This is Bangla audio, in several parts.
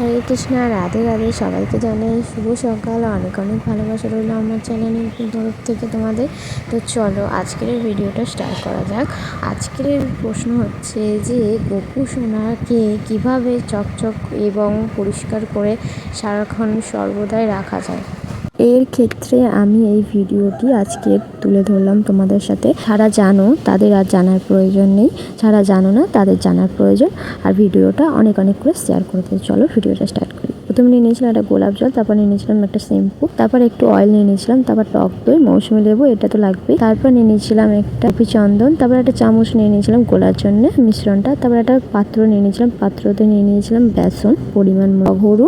হরে কৃষ্ণ, রাধে রাধে। সবাইকে জানাই শুভ সকাল। অনেক অনেক ভালোবাসা রইল আমার চ্যানেলের তরফ থেকে তোমাদের। তো চলো আজকের ভিডিওটা স্টার্ট করা যাক। আজকের প্রশ্ন হচ্ছে যে, গোপু সোনাকে কীভাবে চকচক এবং পরিষ্কার করে সারাক্ষণ সর্বদাই রাখা যায়? এর ক্ষেত্রে আমি এই ভিডিওটি আজকে তুলে ধরলাম তোমাদের সাথে। যারা জানো, তাদের আর জানার প্রয়োজন নেই। যারা জানো না, তাদের জানার প্রয়োজন। আর ভিডিওটা অনেক অনেক করে শেয়ার করে দিতে চলো, ভিডিওটা স্টার্ট করি। প্রথমে নিয়ে নিয়েছিলাম একটা গোলাপ জল, তারপর নিয়ে নিয়েছিলাম একটা শ্যাম্পু, তারপর একটু অয়েল নিয়ে নিয়েছিলাম, তারপর টক দই, মৌসুমি লেবু, এটা তো লাগবেই। তারপর নিয়ে নিয়েছিলাম একটা কপি চন্দন, তারপর একটা চামচ নিয়ে নিয়েছিলাম গোলার জন্য মিশ্রণটা, তারপর একটা পাত্র নিয়ে নিয়েছিলাম, পাত্রতে নিয়ে নিয়েছিলাম বেসন, পরিমাণ অগরু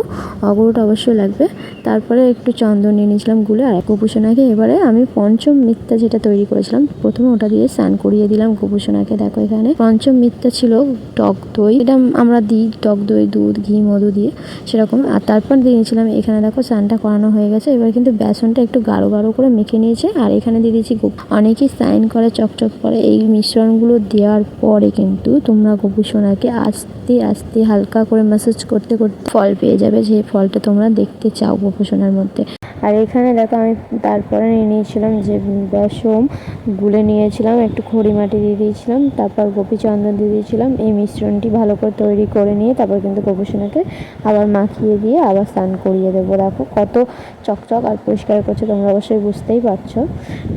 অগরুটা অবশ্যই লাগবে। তারপরে একটু চন্দন নিয়ে নিয়েছিলাম গুলে, আর গোপুসোনাকে এবারে আমি পঞ্চম মিথ্যা যেটা তৈরি করেছিলাম, প্রথমে ওটা দিয়ে স্নান করিয়ে দিলাম গোপুসোনাকে, দেখো এখানে। পঞ্চম মিথ্যা ছিল টক দই, এটা আমরা দিই টক দই, দুধ, ঘি, মধু দিয়ে, সেরকম। আর তারপর দিয়ে দিয়েছিলাম এখানে দেখো স্নানটা করানো হয়ে গেছে। এবার কিন্তু বেসনটা একটু গাঢ় গাঢ় করে মেখে নিয়েছে। আর এখানে দিয়ে দিয়েছি গোপ। অনেকেই সাইন করে, চকচক করে। এই মিশ্রণগুলো দেওয়ার পরে কিন্তু তোমরা গোপু সোনাকে আস্তে আস্তে হালকা করে ম্যাসাজ করতে করতে ফল পেয়ে যাবে। যে ফলটা তোমরা দেখতে চাও গোপু সোনার মধ্যে। আর এখানে দেখো আমি তারপরে নিয়ে নিয়েছিলাম যে বেসম গুলে নিয়েছিলাম, একটু খড়ি মাটি দিয়ে দিয়েছিলাম, তারপর গোপী চন্দন দিয়ে দিয়েছিলাম। এই মিশ্রণটি ভালো করে তৈরি করে নিয়ে তারপর কিন্তু গোপুসোনাকে আবার মাখিয়ে দিয়ে আবার স্নান করিয়ে দেবো। দেখো কত চকচক আর পরিষ্কার করছে, তোমরা অবশ্যই বুঝতেই পারছ।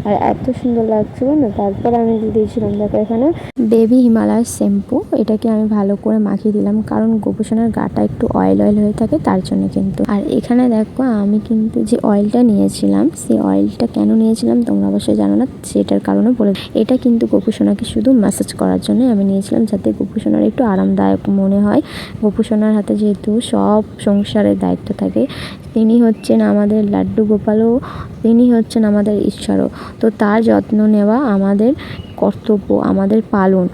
আর এত সুন্দর লাগছিল না তারপর আমি দিয়ে দিয়েছিলাম, দেখো এখানে বেবি হিমালয় শ্যাম্পু, এটাকে আমি ভালো করে মাখিয়ে দিলাম কারণ গোপুসোনার গাটা একটু অয়েল অয়েল হয়ে থাকে, তার জন্য কিন্তু। আর এখানে দেখো আমি কিন্তু যে অয়েলটা নিয়েছিলাম। সেই অয়েলটা কেন নিয়েছিলাম তোমরা অবশ্যই জানো না, সেটার কারণে বলে এটা কিন্তু গোপুসোনাকে শুধু ম্যাসাজ করার জন্য আমি নিয়েছিলাম, যাতে গোপুসোনার একটু আরামদায়ক মনে হয়। গোপুসোনার হাতে যেহেতু সব সংসারের দায়িত্ব থাকে তিনি হচ্ছেন আমাদের লাড্ডু গোপালও তিনি হচ্ছেন আমাদের ঈশ্বরও। তো তার যত্ন নেওয়া আমাদের কর্তব্য আমাদের পালন।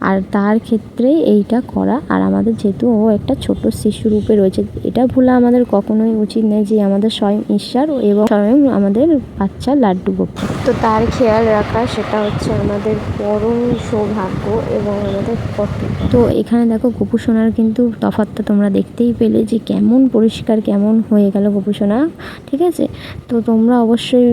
আর তার ক্ষেত্রে এইটা করা। আর আমাদের যেহেতু ও একটা ছোট শিশু রূপে রয়েছে এটা ভুলা আমাদের কখনোই উচিত নেই যে আমাদের স্বয়ং ঈশ্বর এবং স্বয়ং আমাদের বাচ্চা লাড্ডু গোপাল। তো তার খেয়াল রাখা সেটা হচ্ছে আমাদের পরম সৌভাগ্য এবং আমাদের কর্তব্য। তো এখানে দেখো গোপু সোনার কিন্তু তফাতটা তোমরা দেখতেই পেলে যে কেমন পরিষ্কার কেমন হয়ে গেল। গোপু সোনা। ঠিক আছে? তো তোমরা অবশ্যই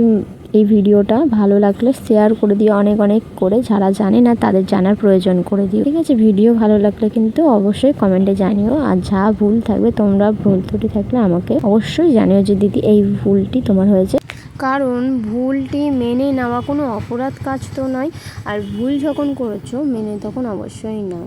এই ভিডিওটা ভালো লাগলে শেয়ার করে দিও, অনেক অনেক করে। যারা জানে না, তাদের জানার প্রয়োজন করে দিও। ঠিক আছে? ভিডিও ভালো লাগলে কিন্তু অবশ্যই কমেন্টে জানিও। আর যা ভুল থাকবে, তোমরা ভুল ত্রুটি থাকলে আমাকে অবশ্যই জানিও যে দিদি এই ভুলটি তোমার হয়েছে। কারণ ভুলটি মেনে নেওয়া কোনো অপরাধ কাজ তো নয়। আর ভুল যখন করেছ, মেনে তখন অবশ্যই নাও।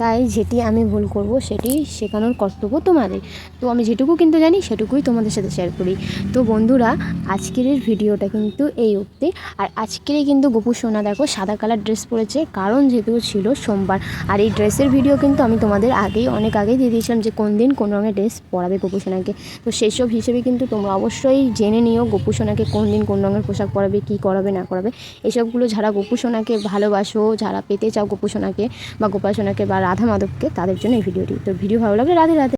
তাই যেটি আমি ভুল করব, সেটি শেখানোর কর্তব্য তোমাদের। তো আমি যেটুকু কিন্তু জানি, সেটুকুই তোমাদের সাথে শেয়ার করি। তো বন্ধুরা, আজকের ভিডিওটা কিন্তু এই অবধি। আর আজকেরই কিন্তু গোপু সোনা দেখো সাদা কালার ড্রেস পরেছে, কারণ যেহেতু ছিল সোমবার। আর এই ড্রেসের ভিডিও কিন্তু আমি তোমাদের আগেই, অনেক আগেই দিয়ে দিয়েছিলাম যে কোন দিন কোন রঙের ড্রেস পরাবে গোপু সোনাকে। তো সেই সব হিসেবে কিন্তু তোমরা অবশ্যই জেনে নিও গোপু সোনাকে কোন দিন কোন রঙের পোশাক পরাবে, কী করাবে, না করাবে। এসবগুলো যারা গোপু সোনাকে ভালোবাসো, যারা পেতে চাও গোপু সোনাকে বা গোপাল সোনাকে বা রাধা মাধবকে তাদের জন্য এই ভিডিওটি। তো ভিডিও ভালো লাগলে রাধে রাধে।